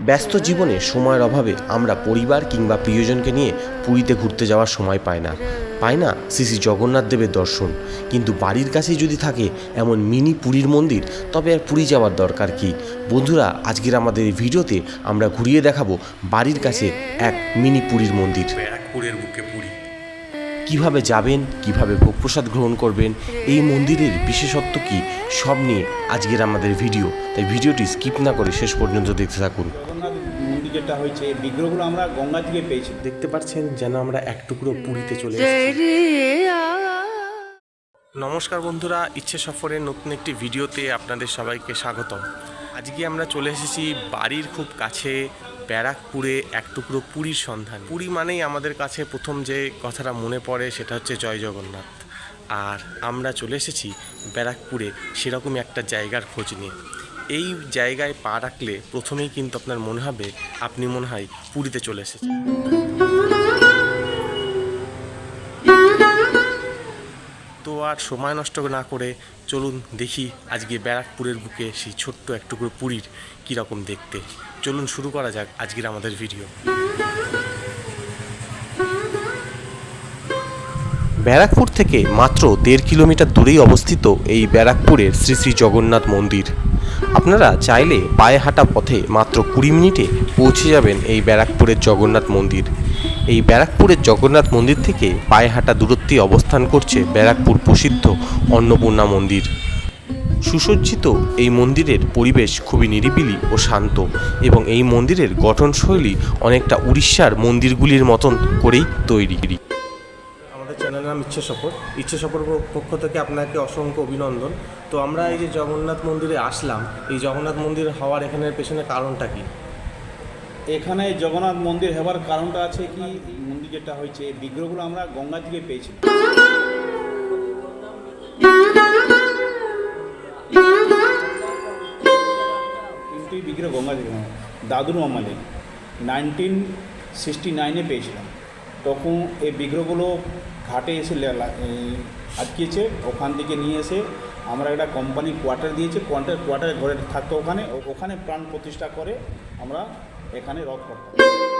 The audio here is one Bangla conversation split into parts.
ব্যস্ত জীবনে সময়ের অভাবে আমরা পরিবার কিংবা প্রিয়জনকে নিয়ে পুরীতে ঘুরতে যাওয়ার সময় পায় না। পায় না শ্রী শ্রী জগন্নাথ দেবের দর্শন। কিন্তু বাড়ির কাছে যদি থাকে এমন মিনি পুরীর মন্দির, তবে আর পুরী যাওয়ার দরকার কি? বন্ধুরা, আজকের আমাদের এই ভিডিওতে আমরা ঘুরিয়ে দেখাবো বাড়ির কাছে এক মিনি পুরীর মন্দির। পুরীর বুকে পুরী। কীভাবে যাবেন কীভাবে ভোগ প্রসাদ গ্রহণ করবেন এই মন্দিরের বিশেষত্ব কি সব নিয়ে আজকের আমাদের ভিডিও। তাই ভিডিওটি স্কিপ না করে শেষ পর্যন্ত দেখতে থাকুন। যেটা হয়েছে বিগ্রহগুলো আমরা গঙ্গা থেকে পেয়েছি। দেখতে পাচ্ছেন যেন আমরা এক টুকরো পুরীতে চলে নমস্কার বন্ধুরা ইচ্ছে সফরের নতুন একটি ভিডিওতে আপনাদের সবাইকে স্বাগতম। আজকে আমরা চলে এসেছি বাড়ির খুব কাছে ব্যারাকপুরে এক টুকরো পুরীর সন্ধান। পুরী মানেই আমাদের কাছে প্রথম যে কথাটা মনে পড়ে সেটা হচ্ছে জয় জগন্নাথ। আর আমরা চলে এসেছি ব্যারাকপুরে সেরকমই একটা জায়গার খোঁজ নিয়ে। এই জায়গায় পা রাখলে প্রথমেই কিন্তু আপনার মনে হবে, আপনি মনে হয় পুরীতে চলে এসেছেন। আর সময় নষ্ট না করে চলুন দেখি আজকে ব্যারাকপুরের বুকে সেই ছোট্ট এক পুরীর কীরকম দেখতে। চলুন শুরু করা যাক আজকের আমাদের ভিডিও। ব্যারাকপুর থেকে মাত্র দেড় কিলোমিটার দূরেই অবস্থিত এই ব্যারাকপুরের শ্রী শ্রী জগন্নাথ মন্দির। আপনারা চাইলে পায়ে হাঁটা পথে মাত্র কুড়ি মিনিটে পৌঁছে যাবেন এই ব্যারাকপুরের জগন্নাথ মন্দির। এই ব্যারাকপুরের জগন্নাথ মন্দির থেকে পায়ে হাঁটা দূরত্বে অবস্থান করছে ব্যারাকপুর প্রসিদ্ধ অন্নপূর্ণা মন্দির। সুসজ্জিত এই মন্দিরের পরিবেশ খুবই নিরিবিলি ও শান্ত এবং এই মন্দিরের গঠনশৈলী অনেকটা উড়িষ্যার মন্দিরগুলির মতন করেই তৈরি। আমাদের চ্যানেলের নাম ইচ্ছে সফর। ইচ্ছে সফর পক্ষ থেকে আপনাকে অসংখ্য অভিনন্দন। তো আমরা এই যে জগন্নাথ মন্দিরে আসলাম, এই জগন্নাথ মন্দির হওয়ার এখানের পেছনে কারণটা কি? এখানে জগন্নাথ মন্দির হওয়ার কারণটা আছে কি? মন্দির যেটা হয়েছে, বিগ্রহগুলো আমরা গঙ্গা থেকে পেয়েছি কিন্তু বিগ্রহ গঙ্গা থেকে দাদুর আমলে নাইনটিন সিক্সটি নাইনে পেয়েছিলাম। তখন এই বিগ্রহগুলো ঘাটে এসে আটকিয়েছে। ওখান থেকে নিয়ে এসে আমরা একটা কোম্পানি কোয়ার্টার দিয়েছে। কোয়ার্টার কোয়ার্টারে ঘরে থাকতো ওখানে। ওখানে প্রাণ প্রতিষ্ঠা করে আমরা এখানে রথ করতাম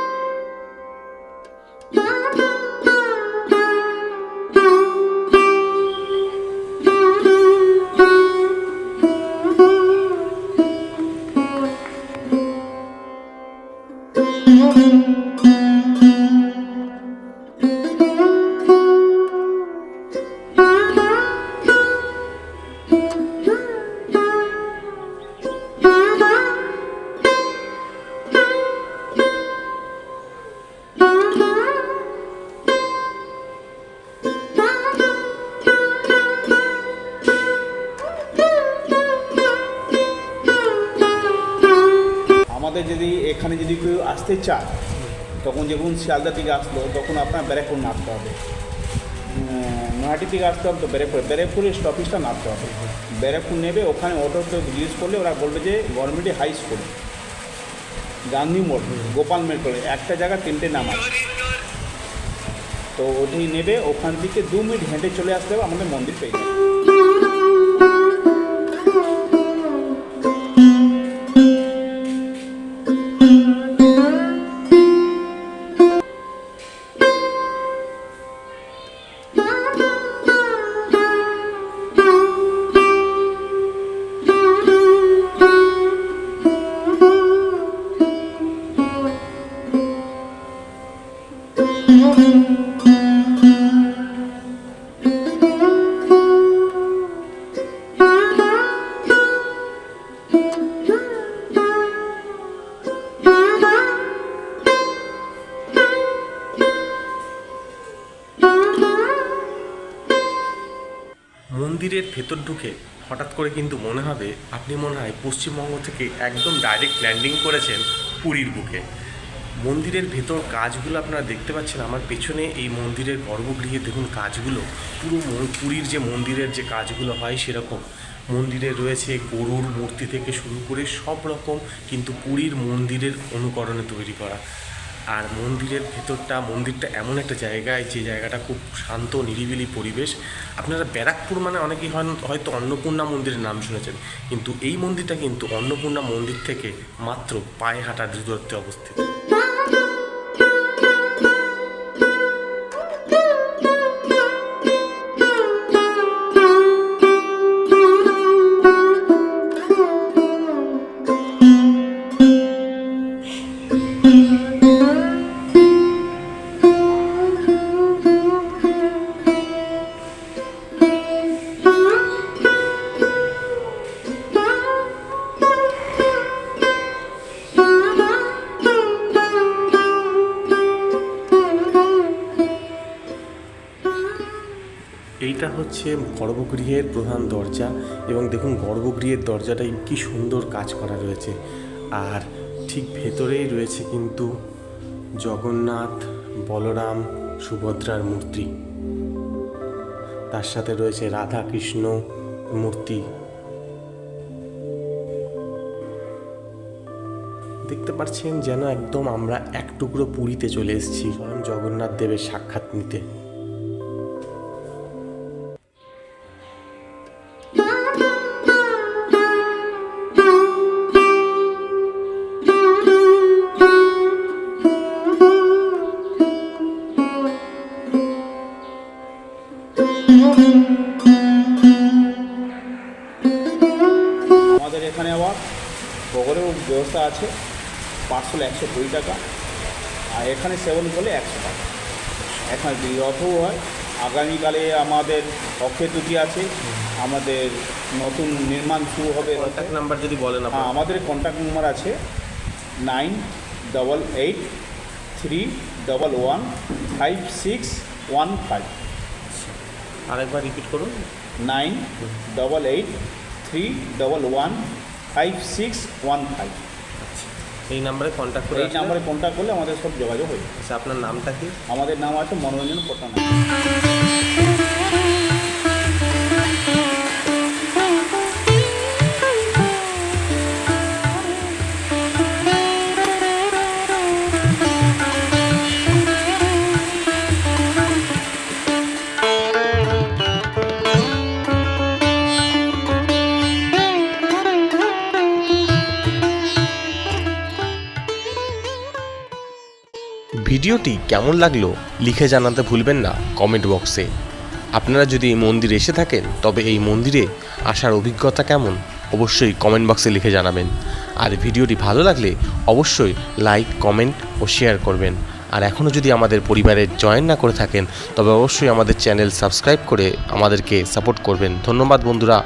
আমাদের যদি এখানে যদি কেউ আসতে চায়, তখন যখন শিয়ালদা থেকে আসলো, তখন আপনার ব্যারাকপুর নামতে হবে। নয়াটি থেকে আসতে হবে তো ব্যারাকপুর, ব্যারাকপুরের স্টপেজটা নামতে হবে। ব্যারাকপুর নেবে, ওখানে অটোতে জিজ্ঞেস করলে ওরা বলবে যে গভর্নমেন্টে হাই স্কুল গান্ধী মোড়, গোপাল মেট্রো একটা জায়গা তিনটে নাম আছে। তো ওটি নেবে, ওখান থেকে দু মিনিট হেঁটে চলে আসতে হবে, আমাদের মন্দির পেয়ে যাবে। মন্দিরের ভেতর ঢুকে হঠাৎ করে কিন্তু মনে হবে আপনি মনে হয় পশ্চিমবঙ্গ থেকে একদম ডাইরেক্ট ল্যান্ডিং করেছেন পুরীর বুকে। মন্দিরের ভেতর কাজগুলো আপনারা দেখতে পাচ্ছেন, আমার পেছনে এই মন্দিরের গর্ভগৃহে দেখুন কাজগুলো, পুরো পুরীর যে মন্দিরের যে কাজগুলো হয় সেরকম। মন্দিরে রয়েছে গরুর মূর্তি থেকে শুরু করে সব রকম কিন্তু পুরীর মন্দিরের অনুকরণে তৈরি করা। আর মন্দিরের ভেতরটা, মন্দিরটা এমন একটা জায়গায় যে জায়গাটা খুব শান্ত, নিরিবিলি পরিবেশ। আপনারা ব্যারাকপুর মানে অনেকেই হয়তো অন্নপূর্ণা মন্দিরের নাম শুনেছেন, কিন্তু এই মন্দিরটা কিন্তু অন্নপূর্ণা মন্দির থেকে মাত্র পায়ে হাঁটার দূরত্বে অবস্থিত। এইটা হচ্ছে গর্ভগৃহের প্রধান দরজা এবং দেখুন গর্ভগৃহের দরজাটাই কি সুন্দর কাজ করা রয়েছে। আর ঠিক ভেতরেই রয়েছে কিন্তু জগন্নাথ, বলরাম, সুভদ্রার মূর্তি। তার সাথে রয়েছে রাধা কৃষ্ণ মূর্তি। দেখতে পাচ্ছেন যেন একদম আমরা এক টুকরো পুরীতে চলে এসেছি। জগন্নাথ দেবের সাক্ষাৎ নিতে। আমাদের এখানে আবার ভোগেরও ব্যবস্থা আছে পার্সেল একশো কুড়ি টাকা। আর এখানে সেবন করলে একশো টাকা। এখানে রথও হয়। আগামীকালে আমাদের অক্ষয় তৃতীয়া আছে। আমাদের নতুন নির্মাণ শুরু হবে কন্ট্যাক্ট নাম্বার যদি বলেন হ্যাঁ আমাদের কন্ট্যাক্ট নাম্বার আছে nine double eight three double one five six one five. আরেকবার রিপিট করুন। Nine double eight three double one five six one five এই নাম্বারে কন্ট্যাক্ট করে এই নাম্বারে কন্ট্যাক্ট করলে আমাদের সব যোগাযোগ হয়ে যাবে। আচ্ছা আপনার নামটা কি? আমাদের নাম আছে মনোরঞ্জন পট্টনায়ক ভিডিওটি কেমন লাগল লিখে জানাতে ভুলবেন না কমেন্ট বক্সে। আপনারা যদি এই মন্দিরে এসে থাকেন, তবে এই মন্দিরে আসার অভিজ্ঞতা কেমন অবশ্যই কমেন্ট বক্সে লিখে জানাবেন। আর ভিডিওটি ভালো লাগলে অবশ্যই লাইক, কমেন্ট ও শেয়ার করবেন। আর এখনও যদি আমাদের পরিবারে জয়েন না করে থাকেন, তবে অবশ্যই আমাদের চ্যানেল সাবস্ক্রাইব করে আমাদেরকে সাপোর্ট করবেন। ধন্যবাদ বন্ধুরা